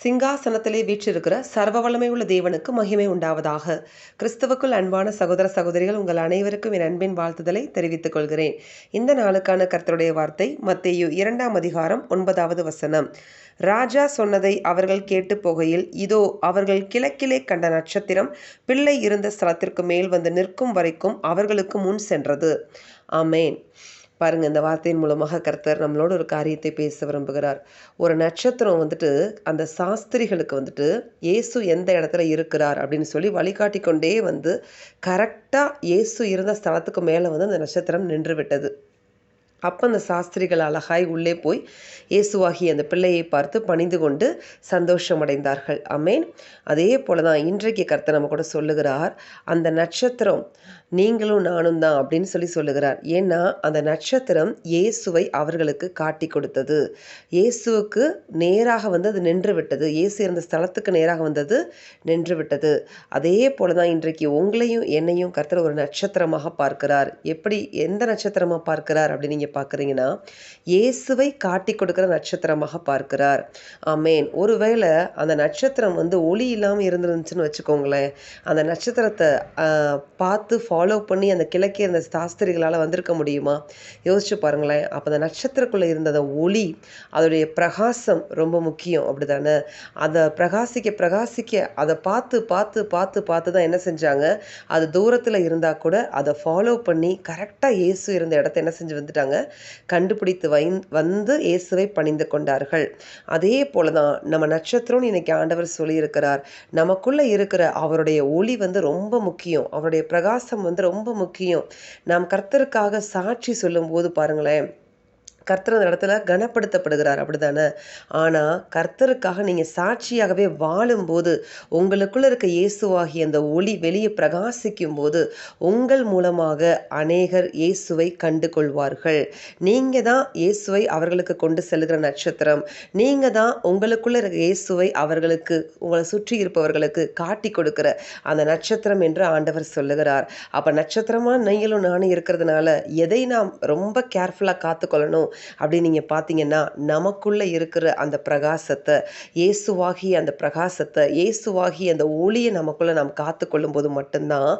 சிங்காசனத்திலே வீற்றிருக்கிற சர்வ வல்லமை உள்ள தேவனுக்கு மகிமை உண்டாவதாக. கிறிஸ்துவுக்குள் அன்பான சகோதர சகோதரிகள் உங்கள் அனைவருக்கும் என் அன்பின் வாழ்த்துதலை தெரிவித்துக் கொள்கிறேன். இந்த நாளுக்கான கர்த்தருடைய வார்த்தை மத்தேயு இரண்டாம் அதிகாரம் ஒன்பதாவது வசனம். ராஜா சொன்னதை அவர்கள் கேட்டு போகையில் இதோ அவர்கள் கிழக்கிலே கண்ட நட்சத்திரம் பிள்ளை இருந்த ஸ்தலத்திற்கு மேல் வந்து நிற்கும் வரைக்கும் அவர்களுக்கு முன் சென்றது. ஆமேன். பாருங்கள் இந்த வார்த்தையின் மூலமாக கர்த்தர் நம்மளோட ஒரு காரியத்தை பேச விரும்புகிறார். ஒரு நட்சத்திரம் வந்துட்டு அந்த சாஸ்திரிகளுக்கு வந்துட்டு இயேசு எந்த இடத்துல இருக்கிறார்? அப்படின்னு சொல்லி வழிகாட்டி கொண்டே வந்து கரெக்டாக இயேசு இருந்த ஸ்தலத்துக்கு மேலே வந்து அந்த நட்சத்திரம் நின்று விட்டது அப்போ அந்த சாஸ்திரிகள் அழகாய் உள்ளே போய் இயேசுவாகி அந்த பிள்ளையை பார்த்து பணிந்து கொண்டு சந்தோஷமடைந்தார்கள். அமேன் அதே போல தான் இன்றைக்கு கர்த்தர் நம்ம கூட சொல்லுகிறார் அந்த நட்சத்திரம் நீங்களும் நானும் தான் அப்படின்னு சொல்லி சொல்லுகிறார். ஏன்னா அந்த நட்சத்திரம் இயேசுவை அவர்களுக்கு காட்டி கொடுத்தது. இயேசுவுக்கு நேராக வந்து அது நின்று விட்டது. இயேசு இருந்த ஸ்தலத்துக்கு நேராக வந்தது நின்று விட்டது. அதே போல தான் இன்றைக்கு உங்களையும் என்னையும் கர்த்தர் ஒரு நட்சத்திரமாக பார்க்கிறார். எப்படி எந்த நட்சத்திரமாக பார்க்கிறார் அப்படின்னு நீங்கள் பார்க்குறீங்கன்னா இயேசுவை காட்டி கொடுக்குற நட்சத்திரமாக பார்க்கிறார். ஆமேன். ஒருவேளை அந்த நட்சத்திரம் வந்து ஒளி இல்லாமல் இருந்துருந்துச்சுன்னு வச்சுக்கோங்களேன். அந்த நட்சத்திரத்தை பார்த்து ஃபாலோ பண்ணி அந்த கிழக்கே இருந்த சாஸ்திரிகளால் வந்திருக்க முடியுமா? யோசிச்சு பாருங்களேன். அப்போ அந்த நட்சத்திரக்குள்ளே இருந்த அந்த ஒளி அதோடைய பிரகாசம் ரொம்ப முக்கியம் அப்படி தானே அதை பிரகாசிக்க பிரகாசிக்க அதை பார்த்து பார்த்து பார்த்து பார்த்து தான் என்ன செஞ்சாங்க? அது தூரத்தில் இருந்தால் கூட அதை ஃபாலோ பண்ணி கரெக்டாக இயேசு இருந்த இடத்த என்ன செஞ்சு வந்துட்டாங்க? கண்டுபிடித்து வை வந்து இயேசுவை பணிந்து கொண்டார்கள். அதே போல தான் நம்ம நட்சத்திரம்னு இன்னைக்கு ஆண்டவர் சொல்லியிருக்கிறார். நமக்குள்ளே இருக்கிற அவருடைய ஒளி வந்து ரொம்ப முக்கியம். அவருடைய பிரகாசம் வந்து ரொம்ப முக்கியம். நாம் கர்த்தருக்காக சாட்சி சொல்லும்போது பாருங்களேன் கர்த்தர் இடத்துல கனப்படுத்தப்படுகிறார். அப்படிதானே ஆனால் கர்த்தருக்காக நீங்கள் சாட்சியாகவே வாழும்போது உங்களுக்குள்ளே இருக்க இயேசுவாகி அந்த ஒளி வெளியே பிரகாசிக்கும் போது உங்கள் மூலமாக அநேகர் இயேசுவை கண்டு கொள்வார்கள் நீங்கள் தான் இயேசுவை அவர்களுக்கு கொண்டு செல்கிற நட்சத்திரம். நீங்கள் தான் உங்களுக்குள்ளே இருக்க இயேசுவை அவர்களுக்கு உங்களை சுற்றி இருப்பவர்களுக்கு காட்டி கொடுக்கிற அந்த நட்சத்திரம் என்று ஆண்டவர் சொல்லுகிறார். அப்போ நட்சத்திரமாக நீங்களும் நானும் இருக்கிறதுனால எதை நாம் ரொம்ப கேர்ஃபுல்லாக காத்துக்கொள்ளணும்? அப்படின்னு நீங்கள் பார்த்தீங்கன்னா நமக்குள்ளே இருக்கிற அந்த பிரகாசத்தை இயேசுவாகி அந்த பிரகாசத்தை இயேசுவாகி அந்த ஒளியை நமக்குள்ளே நாம் காத்து கொள்ளும்போது மட்டும்தான்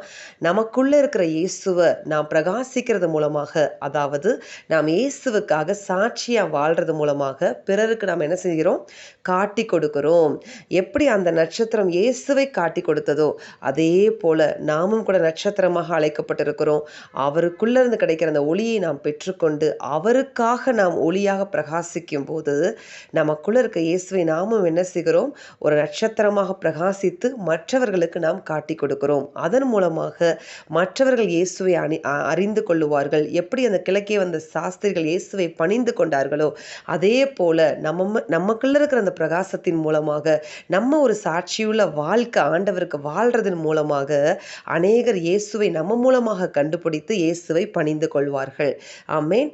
நமக்குள்ளே இருக்கிற இயேசுவை நாம் பிரகாசிக்கிறது மூலமாக அதாவது நாம் இயேசுவுக்காக சாட்சியாக வாழ்கிறது மூலமாக பிறருக்கு நாம் என்ன செய்கிறோம்? காட்டி கொடுக்கிறோம். எப்படி அந்த நட்சத்திரம் இயேசுவை காட்டி கொடுத்ததோ அதே போல நாமும் கூட நட்சத்திரமாக அழைக்கப்பட்டிருக்கிறோம். அவருக்குள்ளே இருந்து கிடைக்கிற அந்த ஒளியை நாம் பெற்றுக்கொண்டு அவருக்காக நாம் ஒளியாக பிரகாசிக்கும் போது நமக்குள்ள இருக்க இயேசுவை நாமும் என்ன செய்கிறோம்? ஒரு நட்சத்திரமாக பிரகாசித்து மற்றவர்களுக்கு நாம் காட்டி கொடுக்கிறோம். அதன் மூலமாக மற்றவர்கள் இயேசுவை அணி அறிந்து கொள்ளுவார்கள். எப்படி அந்த கிழக்கே வந்த சாஸ்திரிகள் இயேசுவை பணிந்து கொண்டார்களோ அதே போல நம்ம நமக்குள்ள இருக்கிற அந்த பிரகாசத்தின் மூலமாக நம்ம ஒரு சாட்சியுள்ள வாழ்க்கை ஆண்டவருக்கு வாழ்றதன் மூலமாக அநேகர் இயேசுவை நம்ம மூலமாக கண்டுபிடித்து இயேசுவை பணிந்து கொள்வார்கள். ஆமேன்.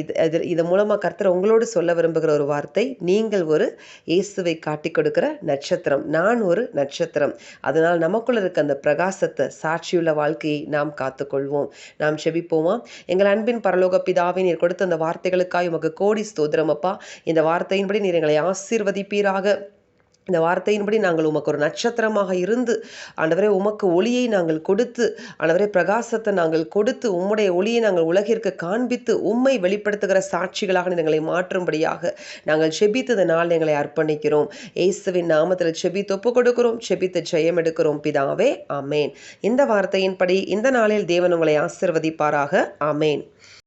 இது இது மூலமாக கர்த்தர் உங்களோடு சொல்ல விரும்புகிற ஒரு வார்த்தை நீங்கள் ஒரு இயேசுவை காட்டி கொடுக்கிற நட்சத்திரம். நான் ஒரு நட்சத்திரம். அதனால் நமக்குள்ள இருக்க அந்த பிரகாசத்தை சாட்சியுள்ள வாழ்க்கையை நாம் காத்துக்கொள்வோம் நாம் செபிப்போமா? எங்கள் அன்பின் பரலோக பிதாவை நீர் கொடுத்த அந்த வார்த்தைகளுக்காக உமக்கு கோடி ஸ்தோத்திரம் அப்பா. இந்த வார்த்தையின்படி நீர் எங்களை ஆசீர்வதிப்பீராக. இந்த வார்த்தையின்படி நாங்கள் உமக்கு ஒரு நட்சத்திரமாக இருந்து ஆண்டவரே உமக்கு ஒளியை நாங்கள் கொடுத்து ஆண்டவரே பிரகாசத்தை நாங்கள் கொடுத்து உம்முடைய ஒளியை நாங்கள் உலகிற்கு காண்பித்து உம்மை வெளிப்படுத்துகிற சாட்சிகளாக எங்களை மாற்றும்படியாக நாங்கள் செபித்ததனால் எங்களை அர்ப்பணிக்கிறோம். இயேசுவின் நாமத்தில் செபி தொப்பு கொடுக்கிறோம் செபித்து ஜெயம் எடுக்கிறோம். பிதாவே அமேன் இந்த வார்த்தையின்படி இந்த நாளில் தேவன் உங்களை ஆசிர்வதிப்பாராக. அமேன்